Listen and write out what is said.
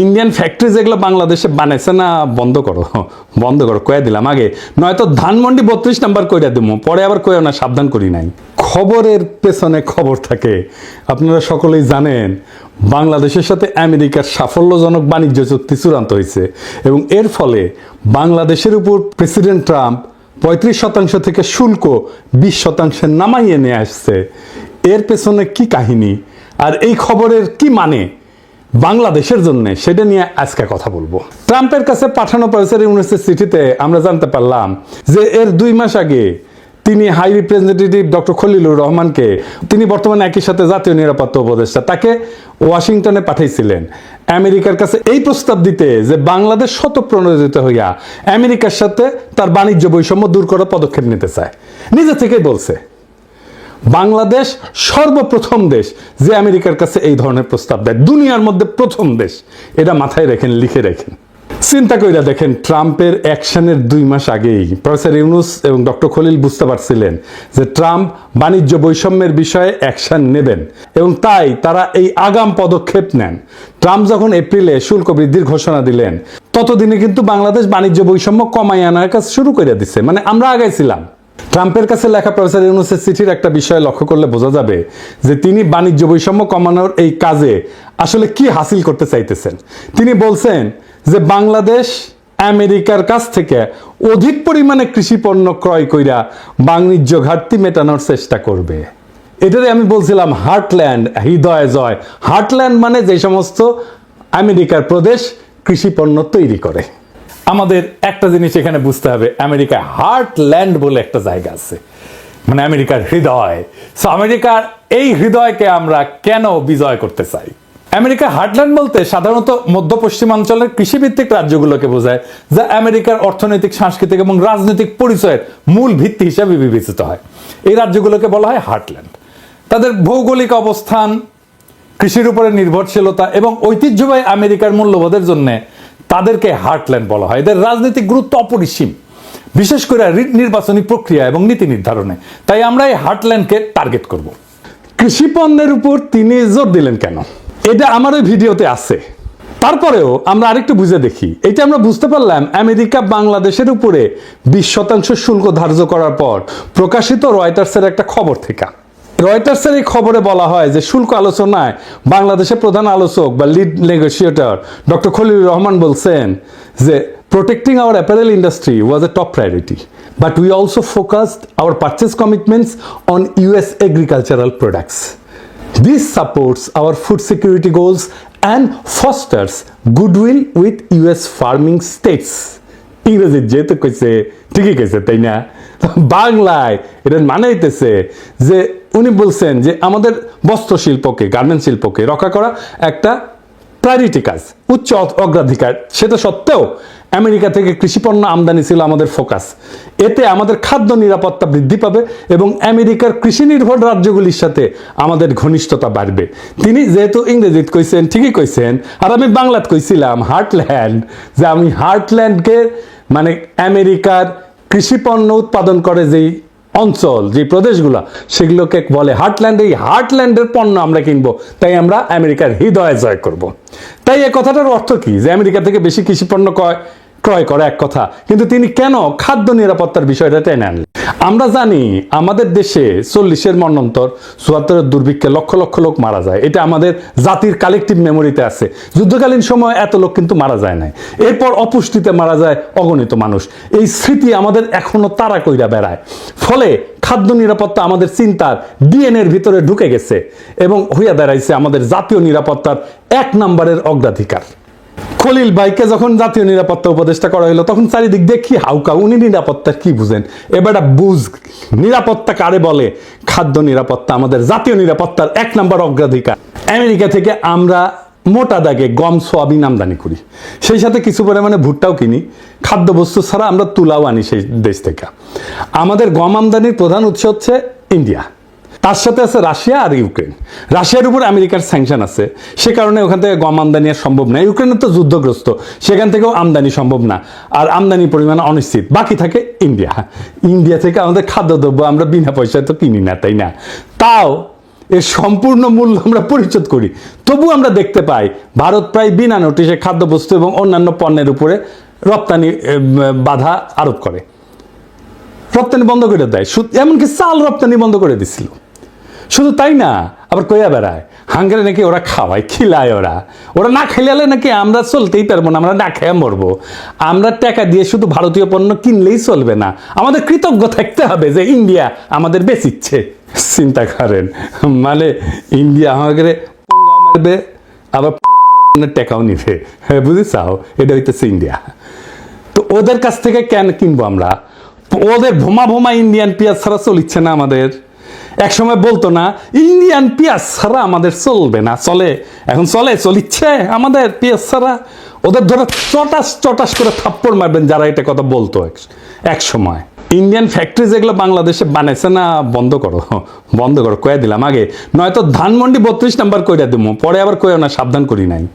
Indian factory যেগুলো বাংলাদেশে বানাইছে না, বন্ধ করো। বন্ধ করো, কয়ে দিলাম আগে। নয়তো ধানমন্ডি বত্রিশ নাম্বার কইরা দেবো পরে আবার কয়ে না, সাবধান করি নাই। খবরের পেছনে খবর থাকে। আপনারা সকলেই জানেন, বাংলাদেশের সাথে আমেরিকার সাফল্যজনক বাণিজ্য চুক্তি চূড়ান্ত হয়েছে এবং এর ফলে বাংলাদেশের উপর প্রেসিডেন্ট ট্রাম্প পঁয়ত্রিশ শতাংশ থেকে শুল্ক বিশ শতাংশে নামাইয়ে নিয়ে আসছে। এর পেছনে কি কাহিনী? আর এই খবরের কি মানে? বাংলাদেশের জন্য সেটা নিয়ে আজকে কথা বলব। ট্রাম্পের কাছে পাঠানো প্রফেসর ইউনিসের চিঠিতে আমরা জানতে পারলাম যে এর দুই মাস আগে তিনি হাই রিপ্রেজেন্টেটিভ ডক্টর খলিলুর রহমানকে, তিনি বর্তমানে একই সাথে জাতীয় নিরাপত্তা উপদেষ্টা, তাকে ওয়াশিংটনে পাঠাইছিলেন। আমেরিকার কাছে এই প্রস্তাব দিতে যে বাংলাদেশ শতপ্রণোদিত হইয়া আমেরিকার সাথে তার বাণিজ্য বৈষম্য দূর করার পদক্ষেপ নিতে চায়। নিজে থেকেই বলছে। বাংলাদেশ সর্বপ্রথম দেশ যে আমেরিকার কাছে এই ধরনের প্রস্তাব দেয়। দুনিয়ার মধ্যে প্রথম দেশ। এটা মাথায় রেখেন, লিখে রেখেন। চিন্তা কইরা দেখেন, ট্রাম্পের অ্যাকশনের দুই মাস আগেই প্রফেসর ইউনুস এবং ডক্টর খলিল বুঝতে পারছিলেন যে ট্রাম্প বাণিজ্য বৈষম্যের বিষয়ে অ্যাকশন নেবেন এবং তাই তারা এই আগাম পদক্ষেপ নেন। ট্রাম্প যখন এপ্রিলে শুল্ক বৃদ্ধির ঘোষণা দিলেন, ততদিনে কিন্তু বাংলাদেশ বাণিজ্য বৈষম্য কমাই আনার কাজ শুরু করে দিছে। মানে আমরা আগাইছিলাম। ট্রাম্পের কাছে লেখা প্রফেসর ইউনুসের চিঠির একটা বিষয় লক্ষ্য করলে বোঝা যাবে যে তিনি বাণিজ্য বৈষম্য কমানোর এই কাজে আসলে কি হাসিল করতে চাইতেছেন। তিনি বলছেন যে বাংলাদেশ আমেরিকার কাছ থেকে অধিক পরিমাণে কৃষি পণ্য ক্রয় কইরা বাণিজ্য ঘাটতি মেটানোর চেষ্টা করবে। এটারে আমি বলছিলাম হার্টল্যান্ড, হৃদয় জয়। হার্টল্যান্ড মানে যে সমস্ত আমেরিকার প্রদেশ কৃষি পণ্য তৈরি করে। আমাদের একটা জিনিস এখানে বুঝতে হবে, আমেরিকায় হার্টল্যান্ড বলে একটা জায়গা আছে। মানে আমেরিকার হৃদয়। সো আমেরিকার এই হৃদয়কে আমরা কেন বিজয় করতে চাই? আমেরিকার হার্টল্যান্ড বলতে সাধারণত মধ্য পশ্চিমাঞ্চলের কৃষিভিত্তিক রাজ্যগুলোকে বোঝায়, যা আমেরিকার অর্থনৈতিক, সাংস্কৃতিক এবং রাজনৈতিক পরিচয়ের মূল ভিত্তি হিসাবে বিবেচিত হয়। এই রাজ্যগুলোকে বলা হয় হার্টল্যান্ড তাদের ভৌগোলিক অবস্থান, কৃষির উপরে নির্ভরশীলতা এবং ঐতিহ্যবাহী আমেরিকার মূল্যবোধের জন্য তাদেরকে হার্টল্যান্ড বলা হয়। এদের রাজনৈতিক গুরুত্ব অপরিসীম। বিশেষ করে নির্বাচনী প্রক্রিয়া এবং নীতি নির্ধারণে। তাই আমরা এই হার্টল্যান্ডকে টার্গেট করব। কৃষি পণ্যের উপর তিনি জোর দিলেন কেন? এটা আমার ওই ভিডিওতে আছে। তারপরেও আমরা আরেকটু বুঝে দেখি। এটা আমরা বুঝতে পারলাম আমেরিকা বাংলাদেশের উপরে বিশ শতাংশ শুল্ক ধার্য করার পর প্রকাশিত রয়টার্সের একটা খবর থেকে। রয়টার্সের এই খবরে বলা হয় যে শুল্ক আলোচনায় বাংলাদেশের প্রধান আলোচক বা lead negotiator doctor Khalilur Rahman বলছেন যে protecting our apparel industry was a top priority but we also focused our purchase commitments on US agricultural products this supports our food security goals and fosters goodwill with US farming states ইংরেজি যেহেতু কইছে, ঠিকই কেছে তাই না? বাংলায় এটা মানে হইতেছে যে উনি বলছেন যে আমাদের বস্ত্র শিল্পকে গার্মেন্ট শিল্পকে রক্ষা করা একটা প্রায়োরিটি কাজ, উচ্চ অগ্রাধিকার। সেটা সত্ত্বেও আমেরিকা থেকে কৃষিপণ্য আমদানি ছিল আমাদের ফোকাস এতে আমাদের খাদ্য নিরাপত্তা বৃদ্ধি পাবে এবং আমেরিকার কৃষি নির্ভর রাজ্যগুলির সাথে আমাদের ঘনিষ্ঠতা বাড়বে। তিনি যেহেতু ইংরেজিত কইছেন, ঠিকই কইছেন, আর আমি বাংলাত কইছিলাম হার্টল্যান্ড যে আমি হার্টল্যান্ডকে মানে আমেরিকার কৃষিপণ্য উৎপাদন করে যেই অঞ্চল, যে প্রদেশগুলো, সেগুলোকে বলে হার্টল্যান্ড এই হার্টল্যান্ডের পণ্য আমরা কিনবো, তাই আমরা আমেরিকার হৃদয়ে জয় করব। তাই এ কথাটার অর্থ কি? যে আমেরিকা থেকে বেশি কৃষি পণ্য ক্রয় ক্রয় করা এক কথা। কিন্তু তিনি কেন খাদ্য নিরাপত্তার বিষয়টা টেনে আনলেন? আমরা জানি আমাদের দেশে চল্লিশের মন্বন্তর চুয়াত্তরের দুর্ভিক্ষে লক্ষ লক্ষ লোক মারা যায়। এটা আমাদের জাতির কালেকটিভ মেমোরিতে আছে। যুদ্ধকালীন সময় এত লোক কিন্তু মারা যায় নাই। এরপর অপুষ্টিতে মারা যায় অগণিত মানুষ। এই স্মৃতি আমাদের এখনও তারা কইরা বেড়ায়। ফলে খাদ্য নিরাপত্তা আমাদের চিন্তার ডিএনএর ভিতরে ঢুকে গেছে এবং হইয়া দাঁড়াইছে আমাদের জাতীয় নিরাপত্তার এক নম্বরের অগ্রাধিকার। খলিল ভাইকে যখন জাতীয় নিরাপত্তা উপদেষ্টা করা হলো, তখন চারিদিক দেখি হাউকা উনি নিরাপত্তার কি বুঝেন? এবার বুঝ, নিরাপত্তা কারে বলে? খাদ্য নিরাপত্তা, আমাদের জাতীয় নিরাপত্তার এক নম্বর অগ্রাধিকার। আমেরিকা থেকে আমরা মোটা দাগে গম, সোয়াবিন আমদানি করি। সেই সাথে কিছু পরিমাণে ভুট্টাও কিনি। খাদ্যবস্তু ছাড়া আমরা তুলাও আনি সেই দেশ থেকে। আমাদের গম আমদানির প্রধান উৎস হচ্ছে ইন্ডিয়া। তার সাথে আছে রাশিয়া আর ইউক্রেন। রাশিয়ার উপর আমেরিকার স্যাংশন আছে। সে কারণে ওখান থেকে গম আমদানি আর সম্ভব না। ইউক্রেনের তো যুদ্ধগ্রস্ত। সেখান থেকেও আমদানি সম্ভব না। আর আমদানির পরিমাণ অনিশ্চিত। বাকি থাকে ইন্ডিয়া। ইন্ডিয়া থেকে আমাদের খাদ্যদ্রব্য আমরা বিনা পয়সায় তো কিনি না, তাই না? তাও এর সম্পূর্ণ মূল্য আমরা পরিশোধ করি। তবু আমরা দেখতে পাই, ভারত প্রায় বিনা নোটিশে খাদ্যবস্তু এবং অন্যান্য পণ্যের উপরে রপ্তানি বাধা আরোপ করে। রপ্তানি বন্ধ করে দেয়। এমনকি চাল রপ্তানি বন্ধ করে দিছিল। শুধু তাই না, আবার কইয়া বেড়ায়, হাঙ্গারে নাকি ওরা খাওয়ায়, খিলায় ওরা। ওরা না খেলালে নাকি আমরা চলতেই পারব না, আমরা না খেয়ে মরবো। আমরা টাকা দিয়ে শুধু ভারতীয় পণ্য কিনলেই চলবে না। আমাদের কৃতজ্ঞ থাকতে হবে যে ইন্ডিয়া আমাদের বেচিচ্ছে। চিন্তা করেন মানে ইন্ডিয়া আমাদের মারবে, আবার টাকাও নিবে। হ্যাঁ বুঝেছাও? এটা হইতেছে ইন্ডিয়া। তো ওদের কাছ থেকে কেন কিনবো আমরা? ওদের ভোমা ভোমা ইন্ডিয়ান পেঁয়াজ ছাড়া চলিচ্ছে না আমাদের। এক সময় বলতো না, ইন্ডিয়ান পেঁয়াজ ছাড়া আমাদের চলবে না। চলে। এখন চলে, চলিচ্ছে আমাদের পেঁয়াজ ছাড়া। ওদের ধরে চটাস চটাস করে থাপ্পড় মারবেন যারা এটা কথা বলতো এক- সময়। ইন্ডিয়ান ফ্যাক্টরি যেগুলো বাংলাদেশে বানাইছে না, বন্ধ করো বন্ধ করো, কয়ে দিলাম আগে। নয়তো ধানমন্ডি বত্রিশ নাম্বার কইরা দিব পরে আবার কইও না, সাবধান করি নাই।